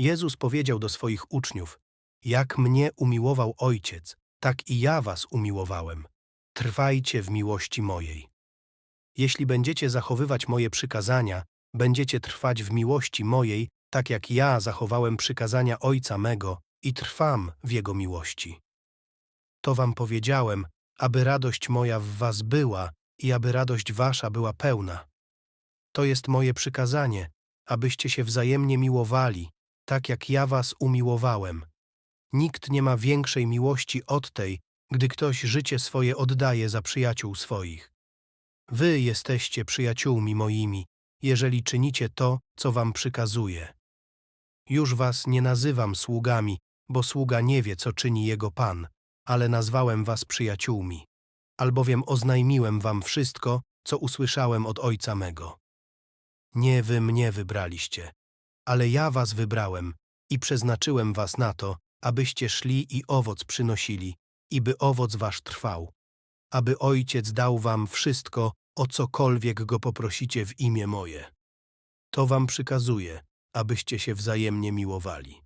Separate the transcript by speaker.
Speaker 1: Jezus powiedział do swoich uczniów, jak mnie umiłował Ojciec, tak i ja was umiłowałem. Trwajcie w miłości mojej. Jeśli będziecie zachowywać moje przykazania, będziecie trwać w miłości mojej, tak jak ja zachowałem przykazania Ojca mego i trwam w Jego miłości. To wam powiedziałem, aby radość moja w was była i aby radość wasza była pełna. To jest moje przykazanie, abyście się wzajemnie miłowali, tak jak ja was umiłowałem. Nikt nie ma większej miłości od tej, gdy ktoś życie swoje oddaje za przyjaciół swoich. Wy jesteście przyjaciółmi moimi, jeżeli czynicie to, co wam przykazuję. Już was nie nazywam sługami, bo sługa nie wie, co czyni jego Pan, ale nazwałem was przyjaciółmi, albowiem oznajmiłem wam wszystko, co usłyszałem od Ojca mego. Nie wy mnie wybraliście, ale ja was wybrałem i przeznaczyłem was na to, abyście szli i owoc przynosili, i by owoc wasz trwał, aby Ojciec dał wam wszystko, o cokolwiek go poprosicie w imię moje. To wam przykazuję, abyście się wzajemnie miłowali.